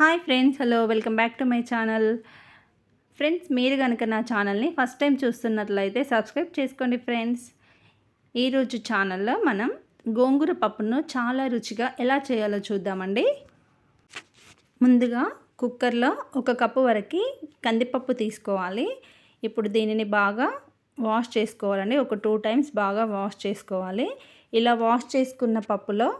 Hi friends hello welcome back to my channel. Friends మీరు కనుక నా ఛానల్ని ఫస్ట్ టైం చూస్తున్నట్లయితే సబ్స్క్రైబ్ చేసుకోండి ఫ్రెండ్స్. ఈరోజు ఛానల్లో మనం గోంగూర పప్పును చాలా రుచిగా ఎలా చేయాలో చూద్దామండి. ముందుగా కుక్కర్లో ఒక కప్పు వరకు కందిపప్పు తీసుకోవాలి. ఇప్పుడు దీనిని బాగా వాష్ చేసుకోవాలండి. ఒక టూ టైమ్స్ బాగా వాష్ చేసుకోవాలి. ఇలా వాష్ చేసుకున్న పప్పులో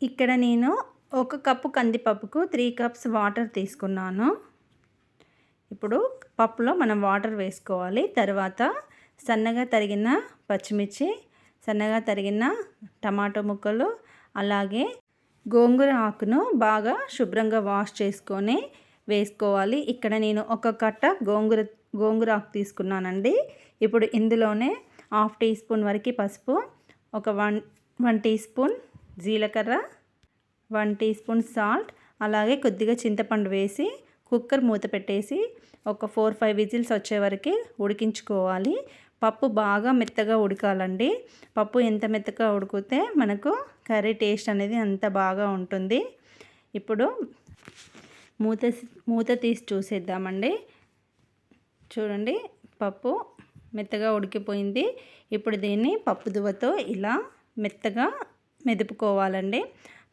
ఇక్కడ నేను ఒక కప్పు కందిపప్పుకు త్రీ కప్స్ వాటర్ తీసుకున్నాను. ఇప్పుడు పప్పులో మనం వాటర్ వేసుకోవాలి. తర్వాత సన్నగా తరిగిన పచ్చిమిర్చి సన్నగా తరిగిన టమాటో ముక్కలు అలాగే గోంగూర ఆకును బాగా శుభ్రంగా వాష్ చేసుకొని వేసుకోవాలి. ఇక్కడ నేను ఒక కట్ట గోంగూర గోంగూర ఆకు తీసుకున్నానండి. ఇప్పుడు ఇందులోనే హాఫ్ టీ స్పూన్ వరకు పసుపు ఒక వన్ వన్ టీ స్పూన్ జీలకర్ర వన్ టీ స్పూన్ సాల్ట్ అలాగే కొద్దిగా చింతపండు వేసి కుక్కర్ మూత పెట్టేసి ఒక ఫోర్ ఫైవ్ విజిల్స్ వచ్చే వరకు ఉడికించుకోవాలి. పప్పు బాగా మెత్తగా ఉడకాలండి. పప్పు ఎంత మెత్తగా ఉడికితే మనకు కర్రీ టేస్ట్ అనేది అంత బాగా ఉంటుంది. ఇప్పుడు మూత మూత తీసి చూసేద్దామండి. చూడండి పప్పు మెత్తగా ఉడికిపోయింది. ఇప్పుడు దీన్ని పప్పు దువ్వతో ఇలా మెత్తగా మెదుపుకోవాలండి.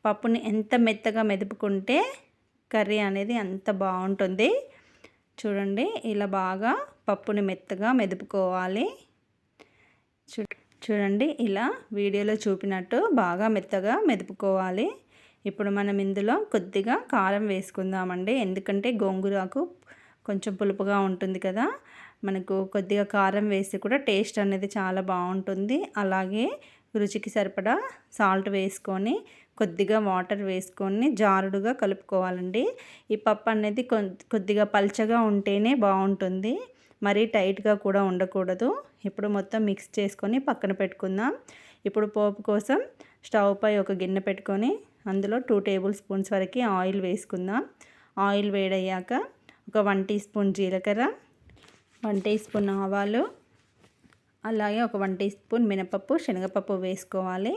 పప్పుని ఎంత మెత్తగా మెదుపుకుంటే కర్రీ అనేది అంత బాగుంటుంది. చూడండి ఇలా బాగా పప్పుని మెత్తగా మెదుపుకోవాలి. చూ చూడండి ఇలా వీడియోలో చూపినట్టు బాగా మెత్తగా మెదుపుకోవాలి. ఇప్పుడు మనం ఇందులో కొద్దిగా కారం వేసుకుందామండి. ఎందుకంటే గోంగూరకు కొంచెం పులుపుగా ఉంటుంది కదా. మనకు కొద్దిగా కారం వేసి కూడా టేస్ట్ అనేది చాలా బాగుంటుంది. అలాగే రుచికి సరిపడా సాల్ట్ వేసుకొని కొద్దిగా వాటర్ వేసుకొని జారుడుగా కలుపుకోవాలండి. ఈ పప్పు అనేది కొద్దిగా పల్చగా ఉంటేనే బాగుంటుంది. మరీ టైట్గా కూడా ఉండకూడదు. ఇప్పుడు మొత్తం మిక్స్ చేసుకొని పక్కన పెట్టుకుందాం. ఇప్పుడు పోపు కోసం స్టవ్ పై ఒక గిన్నె పెట్టుకొని అందులో టూ టేబుల్ స్పూన్స్ వరకు ఆయిల్ వేసుకుందాం. ఆయిల్ వేడయ్యాక ఒక వన్ టీ స్పూన్ జీలకర్ర వన్ టీ స్పూన్ ఆవాలు అలాగే ఒక వన్ టీ స్పూన్ మినపప్పు శనగపప్పు వేసుకోవాలి.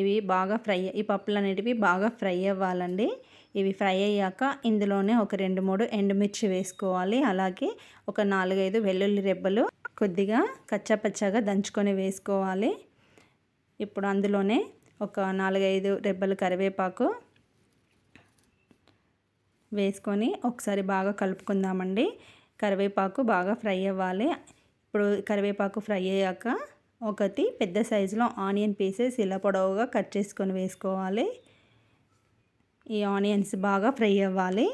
ఇవి బాగా ఫ్రై ఈ పప్పులు అనేటివి బాగా ఫ్రై అవ్వాలండి. ఇవి ఫ్రై అయ్యాక ఇందులోనే ఒక రెండు మూడు ఎండుమిర్చి వేసుకోవాలి. అలాగే ఒక నాలుగైదు వెల్లుల్లి రెబ్బలు కొద్దిగా కచ్చాపచ్చాగా దంచుకొని వేసుకోవాలి. ఇప్పుడు అందులోనే ఒక నాలుగైదు రెబ్బలు కరివేపాకు వేసుకొని ఒకసారి బాగా కలుపుకుందామండి. కరివేపాకు బాగా ఫ్రై అవ్వాలి. ఇప్పుడు కరివేపాకు ఫ్రై అయ్యాక ఒకటి పెద్ద సైజులో ఆనియన్ పీసెస్ ఇలా పొడవుగా కట్ చేసుకొని వేసుకోవాలి. ఈ ఆనియన్స్ బాగా ఫ్రై అవ్వాలి.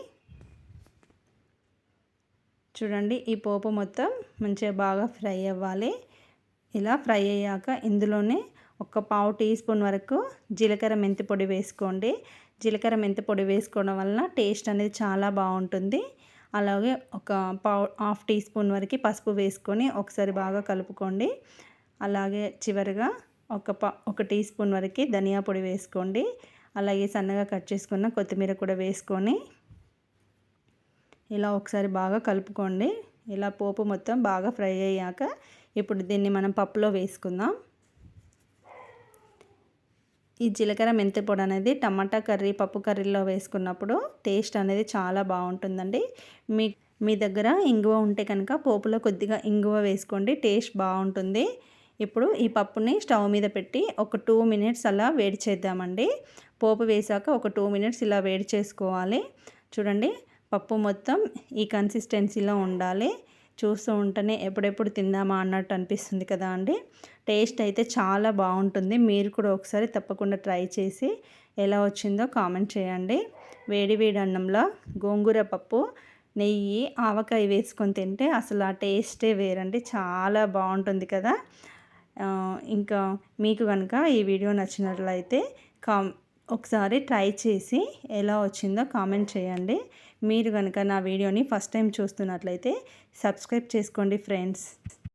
చూడండి ఈ పోపు మొత్తం మంచిగా బాగా ఫ్రై అవ్వాలి. ఇలా ఫ్రై అయ్యాక ఇందులోనే ఒక పావు టీ స్పూన్ వరకు జీలకర్ర మెంతి పొడి వేసుకోండి. జీలకర్ర మెంతి పొడి వేసుకోవడం వలన టేస్ట్ అనేది చాలా బాగుంటుంది. అలాగే ఒక పావు హాఫ్ టీ స్పూన్ వరకు పసుపు వేసుకొని ఒకసారి బాగా కలుపుకోండి. అలాగే చివరిగా ఒక ప ఒక టీ స్పూన్ వరకు ధనియా పొడి వేసుకోండి. అలాగే సన్నగా కట్ చేసుకున్న కొత్తిమీర కూడా వేసుకొని ఇలా ఒకసారి బాగా కలుపుకోండి. ఇలా పోపు మొత్తం బాగా ఫ్రై అయ్యాక ఇప్పుడు దీన్ని మనం పప్పులో వేసుకుందాం. ఈ జీలకర్ర మెంతి పొడి అనేది టమాటా కర్రీ పప్పు కర్రీలో వేసుకున్నప్పుడు టేస్ట్ అనేది చాలా బాగుంటుందండి. మీ మీ దగ్గర ఇంగువ ఉంటే కనుక పోపులో కొద్దిగా ఇంగువ వేసుకోండి టేస్ట్ బాగుంటుంది. ఇప్పుడు ఈ పప్పుని స్టవ్ మీద పెట్టి ఒక టూ మినిట్స్ అలా వేడి చేద్దామండి. పోపు వేసాక ఒక టూ మినిట్స్ ఇలా వేడి చేసుకోవాలి. చూడండి పప్పు మొత్తం ఈ కన్సిస్టెన్సీలో ఉండాలి. చూస్తూ ఉంటేనే ఎప్పుడెప్పుడు తిందామా అన్నట్టు అనిపిస్తుంది కదా అండి. టేస్ట్ అయితే చాలా బాగుంటుంది. మీరు కూడా ఒకసారి తప్పకుండా ట్రై చేసి ఎలా వచ్చిందో కామెంట్ చేయండి. వేడి వేడి అన్నంలో గోంగూర పప్పు నెయ్యి ఆవకాయ వేసుకొని తింటే అసలు ఆ టేస్టే వేరండి. చాలా బాగుంటుంది కదా. ఇంకా మీకు కనుక ఈ వీడియో నచ్చినట్లయితే కా ఒకసారి ట్రై చేసి ఎలా వచ్చిందో కామెంట్ చేయండి. మీరు కనుక నా వీడియోని ఫస్ట్ టైం చూస్తున్నట్లయితే సబ్స్క్రైబ్ చేసుకోండి ఫ్రెండ్స్.